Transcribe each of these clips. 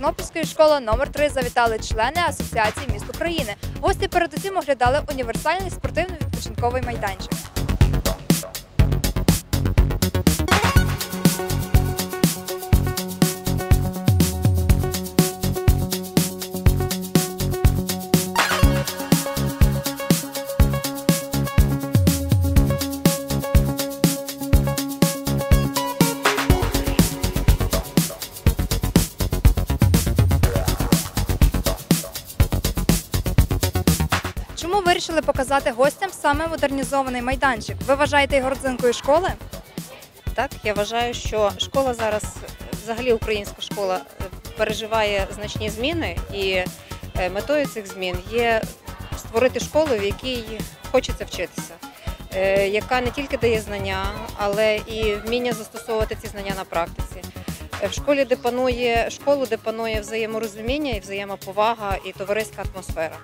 Тернопільської школи номер 3 завітали члени Асоціації міст України. Гості передусім оглядали універсальний спортивно-відпочинковий майданчик. Чому вирішили показати гостям саме модернізований майданчик? Ви вважаєте його родзинкою школи? Так, я вважаю, що школа зараз, взагалі українська школа, е, переживає значні зміни, і е, метою цих змін є створити школу, в якій хочеться вчитися, е, яка не тільки дає знання, але і вміння застосовувати ці знання на практиці. В школі, де панує школу, де панує взаєморозуміння і взаємоповага і товариська атмосфера.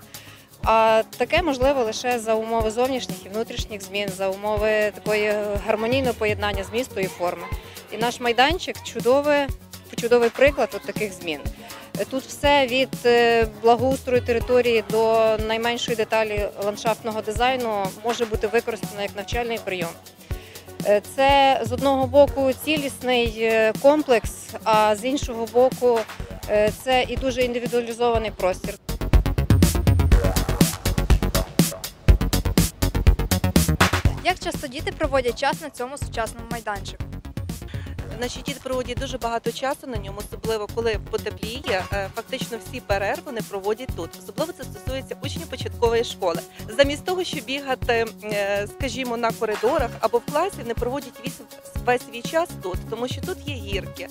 А таке можливо лише за умови зовнішніх і внутрішніх змін, за умови такої гармонійного поєднання змісту і форми. І наш майданчик чудовий, чудовий приклад от таких змін. Тут все від е, благоустрою території до найменшої деталі ландшафтного дизайну може бути використано як навчальний прийом. Е, Це з одного боку цілісний е, комплекс, а з іншого боку, це і дуже індивідуалізований простір. Як часто діти проводять час на цьому сучасному майданчику? Значить, діти проводять дуже багато часу на ньому, особливо коли потепліє. Е, Фактично всі перерви вони проводять тут. Особливо це стосується учнів початкової школи. Замість того, щоб бігати, е, скажімо, на коридорах або в класі, вони проводять весь свій час тут, тому що тут є гірки,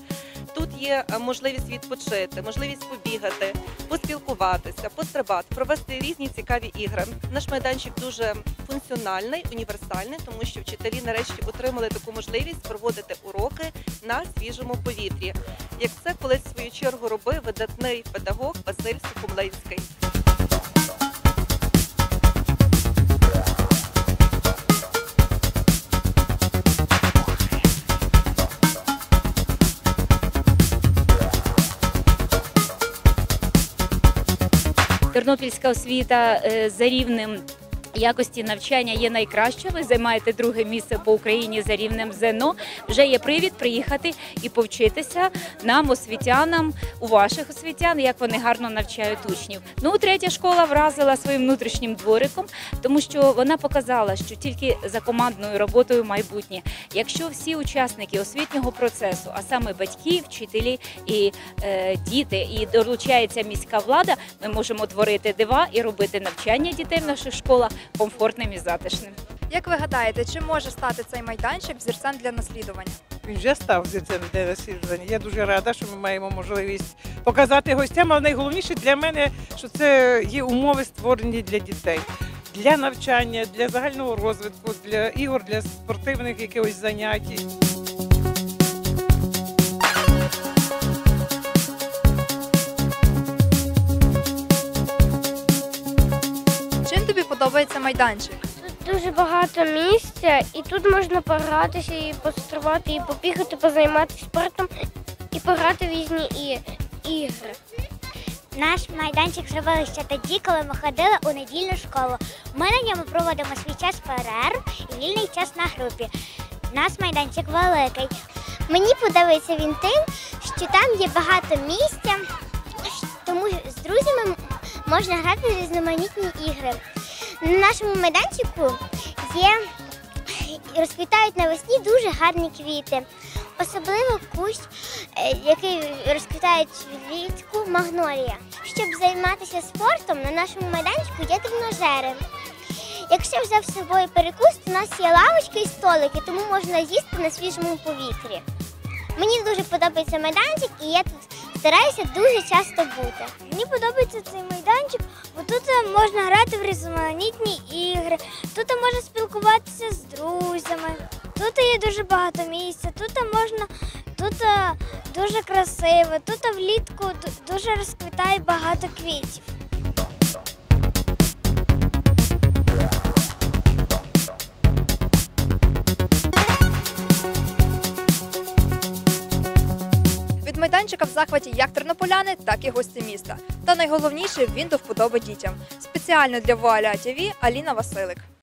тут є е, можливість відпочити, можливість побігати, поспілкуватися, пострибати, провести різні цікаві ігри. Наш майданчик дуже функціональний, універсальний, тому що вчителі нарешті отримали таку можливість проводити уроки на свіжому повітрі. Як це колись в свою чергу робив видатний педагог Василь Сухомлинський. Тернопільська освіта е, за рівнем якості навчання є найкраща. Ви займаєте друге місце по Україні за рівнем ЗНО. Вже є привід приїхати і повчитися нам, освітянам, у ваших освітян, як вони гарно навчають учнів. Ну, третя школа вразила своїм внутрішнім двориком, тому що вона показала, що тільки за командною роботою майбутнє. Якщо всі учасники освітнього процесу, а саме батьки, вчителі і е, діти, і долучається міська влада, ми можемо творити дива і робити навчання дітей в наших школах комфортним і затишним. Як ви гадаєте, чи може стати цей майданчик взірцем для наслідування? Він вже став зірцем для наслідування. Я дуже рада, що ми маємо можливість показати гостям. Але найголовніше для мене, що це є умови створені для дітей. Для навчання, для загального розвитку, для ігор, для спортивних якихось занять. Подобається майданчик? Тут дуже багато місця, і тут можна погратися, і пострибати, і побігати, позайматися спортом, і пограти в різні ігри. Наш майданчик зробили ще тоді, коли ми ходили у недільну школу. Ми на ньому проводимо свій час перерв і вільний час на групі. У нас майданчик великий. Мені подобається він тим, що там є багато місця, тому з друзями можна грати в різноманітні ігри. На нашому майданчику є розквітають навесні дуже гарні квіти. Особливо кущ, е, який розквітають влітку магнолія. Щоб займатися спортом, на нашому майданчику є тренажери. Якщо взяв з собою перекус, то у нас є лавочки і столики, тому можна їсти на свіжому повітрі. Мені дуже подобається майданчик, і я тут стараюся дуже часто бути. Мені подобається цей майданчик, бо тут е, можна грати в різноманітні ігри, тут можна спілкуватися з друзями. Тут є дуже багато місця, тут можна, тут е, дуже красиво, тут влітку дуже розквітає багато квітів. Майданчика в захваті як тернополяни, так і гості міста. Та найголовніше він до вподоби дітям. Спеціально для Вуаля ТВ Аліна Василик.